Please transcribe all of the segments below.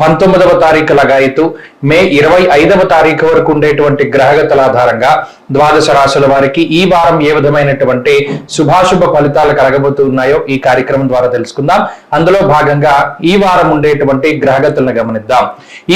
పంతొమ్మిదవ తారీఖు లగాయతు మే ఇరవై ఐదవ తారీఖు వరకు ఉండేటువంటి గ్రహగతుల ఆధారంగా ద్వాదశ రాశుల వారికి ఈ వారం ఏ విధమైనటువంటి శుభాశుభ ఫలితాలు కలగబోతున్నాయో ఈ కార్యక్రమం ద్వారా తెలుసుకుందాం. అందులో భాగంగా ఈ వారం ఉండేటువంటి గ్రహగతులను గమనిద్దాం.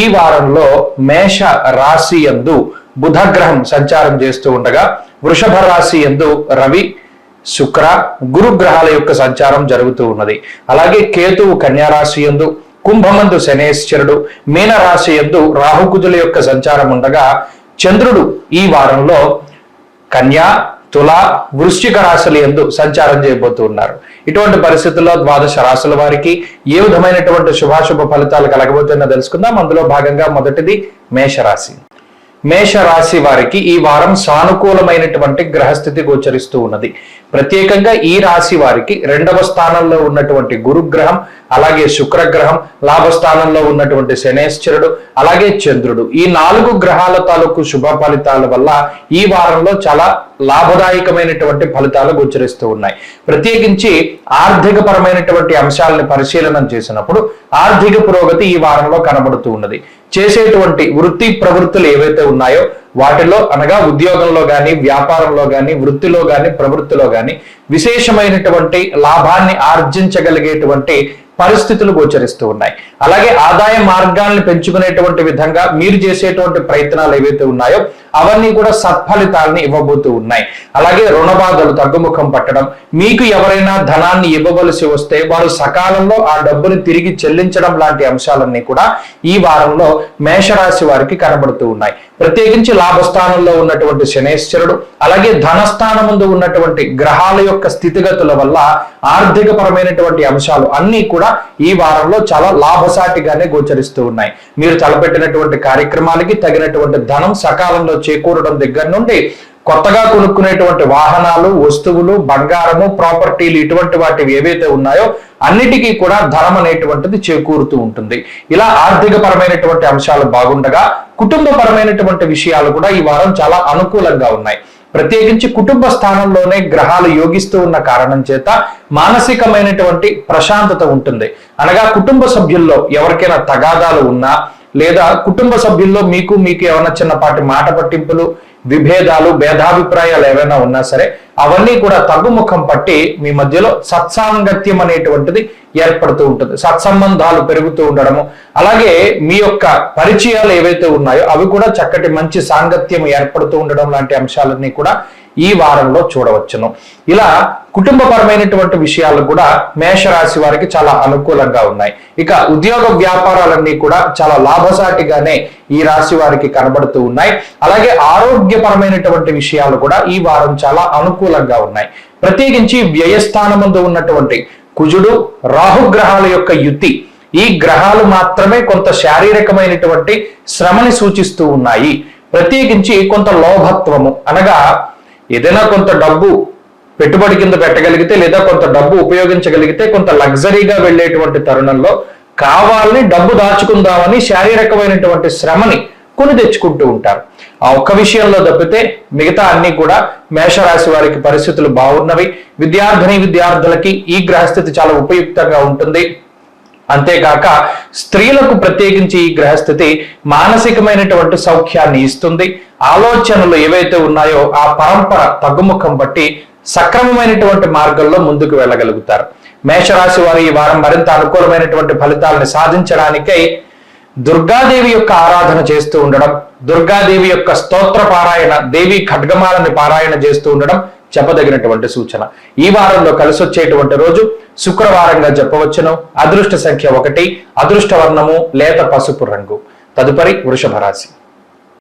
ఈ వారంలో మేష రాశి యందు బుధ గ్రహం సంచారం చేస్తూ ఉండగా వృషభ రాశి యందు రవి శుక్ర గురు గ్రహాల యొక్క సంచారం జరుగుతూ ఉన్నది. అలాగే కేతువు కన్యారాశి యందు కుంభమందు శనేశ్వరుడు మీనరాశి యందు రాహుకుజుల యొక్క సంచారం ఉండగా చంద్రుడు ఈ వారంలో కన్యా తుల వృశ్చిక రాశుల ఎందు సంచారం చేయబోతూ ఉన్నారు. ఇటువంటి పరిస్థితుల్లో ద్వాదశ రాశుల వారికి ఏ విధమైనటువంటి శుభాశుభ ఫలితాలు కలగబోతున్నా తెలుసుకుందాం. అందులో భాగంగా మొదటిది మేషరాశి. మేష రాశి వారికి ఈ వారం సానుకూలమైనటువంటి గ్రహస్థితి గోచరిస్తూ ఉన్నది. ప్రత్యేకంగా ఈ రాశి వారికి రెండవ స్థానంలో ఉన్నటువంటి గురుగ్రహం అలాగే శుక్రగ్రహం లాభస్థానంలో ఉన్నటువంటి శనేశ్వరుడు అలాగే చంద్రుడు. ఈ నాలుగు గ్రహాల తాలూకు శుభ ఫలితాల వల్ల ఈ వారంలో చాలా లాభదాయకమైనటువంటి ఫలితాలు గోచరిస్తూ ఉన్నాయి. ప్రత్యేకించి ఆర్థిక పరమైనటువంటి అంశాలను పరిశీలనం చేసినప్పుడు ఆర్థిక పురోగతి ఈ వారంలో కనబడుతూ ఉన్నది. చేసేటువంటి వృత్తి ప్రవృత్తులు ఏవైతే ఉన్నాయో వాటిలో అనగా ఉద్యోగంలో కానీ వ్యాపారంలో కానీ వృత్తిలో కానీ ప్రవృత్తిలో కానీ విశేషమైనటువంటి లాభాన్ని ఆర్జించగలిగేటువంటి పరిస్థితులు గోచరిస్తూ ఉన్నాయి. అలాగే ఆదాయ మార్గాల్ని పెంచుకునేటువంటి విధంగా మీరు చేసేటువంటి ప్రయత్నాలు ఏవైతే ఉన్నాయో అవన్నీ కూడా సత్ఫలితాలను ఇవ్వబోతూ ఉన్నాయి. అలాగే రుణ బాధలు తగ్గుముఖం పట్టడం మీకు ఎవరైనా ధనాన్ని ఇవ్వవలసి వస్తే వారు సకాలంలో ఆ డబ్బుని తిరిగి చెల్లించడం లాంటి అంశాలన్నీ కూడా ఈ వారంలో మేషరాశి వారికి కనబడుతూ ఉన్నాయి. ప్రత్యేకించి లాభస్థానంలో ఉన్నటువంటి శనేశ్వరుడు అలాగే ధనస్థానం ముందు ఉన్నటువంటి గ్రహాల యొక్క స్థితిగతుల వల్ల ఆర్థిక పరమైనటువంటి అంశాలు అన్నీ కూడా ఈ వారంలో చాలా లాభసాటిగానే గోచరిస్తూ ఉన్నాయి. మీరు తలపెట్టినటువంటి కార్యక్రమాలకి తగినటువంటి ధనం సకాలంలో చేకూరడం దగ్గర నుండి కొత్తగా కొనుక్కునేటువంటి వాహనాలు వస్తువులు బంగారము ప్రాపర్టీలు ఇటువంటి వాటివి ఏవైతే ఉన్నాయో అన్నిటికీ కూడా ధనం అనేటువంటిది చేకూరుతూ ఉంటుంది. ఇలా ఆర్థిక పరమైనటువంటి అంశాలు బాగుండగా కుటుంబ పరమైనటువంటి విషయాలు కూడా ఈ వారం చాలా అనుకూలంగా ఉన్నాయి. ప్రత్యేకించి కుటుంబ స్థానంలోనే గ్రహాలు యోగిస్తూ ఉన్న కారణం చేత మానసికమైనటువంటి ప్రశాంతత ఉంటుంది. అనగా కుటుంబ సభ్యుల్లో ఎవరికైనా తగాదాలు ఉన్నా లేదా కుటుంబ సభ్యుల్లో మీకు మీకు ఏమైనా చిన్నపాటి మాట పట్టింపులు విభేదాలు భేదాభిప్రాయాలు ఏవైనా ఉన్నా సరే అవన్నీ కూడా తగ్గుముఖం పట్టి మీ మధ్యలో సత్సాంగత్యం అనేటువంటిది ఏర్పడుతూ ఉంటుంది. సత్సంబంధాలు పెరుగుతూ ఉండడము. అలాగే మీ యొక్క పరిచయాలు ఏవైతే ఉన్నాయో అవి కూడా చక్కటి మంచి సాంగత్యం ఏర్పడుతూ ఉండడం లాంటి అంశాలన్నీ కూడా ఈ వారంలో చూడవచ్చును. ఇలా కుటుంబపరమైనటువంటి విషయాలు కూడా మేషరాశి వారికి చాలా అనుకూలంగా ఉన్నాయి. ఇక ఉద్యోగ వ్యాపారాలన్నీ కూడా చాలా లాభసాటిగానే ఈ రాశి వారికి కనబడుతూ ఉన్నాయి. అలాగే ఆరోగ్యపరమైనటువంటి విషయాలు కూడా ఈ వారం చాలా అనుకూలంగా ఉన్నాయి. ప్రత్యేకించి వ్యయస్థానమందు ఉన్నటువంటి కుజుడు రాహుగ్రహాల యొక్క యుతి ఈ గ్రహాలు మాత్రమే కొంత శారీరకమైనటువంటి శ్రమని సూచిస్తూ ఉన్నాయి. ప్రత్యేకించి కొంత లోభత్వము అనగా ఏదైనా కొంత డబ్బు పెట్టుబడి కింద పెట్టగలిగితే లేదా కొంత డబ్బు ఉపయోగించగలిగితే కొంత లగ్జరీగా వెళ్ళేటువంటి తరుణంలో కావాలని డబ్బు దాచుకుందామని శారీరకమైనటువంటి శ్రమని కొని తెచ్చుకుంటూ ఉంటారు. ఆ ఒక్క విషయంలో తప్పితే మిగతా అన్ని కూడా మేషరాశి వారికి పరిస్థితులు బాగున్నవి. విద్యార్థిని విద్యార్థులకి ఈ గ్రహస్థితి చాలా ఉపయుక్తంగా ఉంటుంది. అంతేకాక స్త్రీలకు ప్రత్యేకించి ఈ గ్రహస్థితి మానసికమైనటువంటి సౌఖ్యాన్ని ఇస్తుంది. ఆలోచనలు ఏవైతే ఉన్నాయో ఆ పరంపర తగ్గుముఖం బట్టి సక్రమమైనటువంటి మార్గంలో ముందుకు వెళ్ళగలుగుతారు. మేషరాశి వారు ఈ వారం మరింత అనుకూలమైనటువంటి ఫలితాలను సాధించడానికై దుర్గాదేవి యొక్క ఆరాధన చేస్తూ ఉండడం దుర్గాదేవి యొక్క స్తోత్ర పారాయణ దేవి ఖడ్గమాలని పారాయణ చేస్తూ ఉండడం చెప్పదగినటువంటి సూచన. ఈ వారంలో కలిసి వచ్చేటువంటి రోజు శుక్రవారంగా చెప్పవచ్చును. అదృష్ట సంఖ్య ఒకటి అదృష్ట వర్ణము లేత పసుపు రంగు. తదుపరి వృషభ రాశి.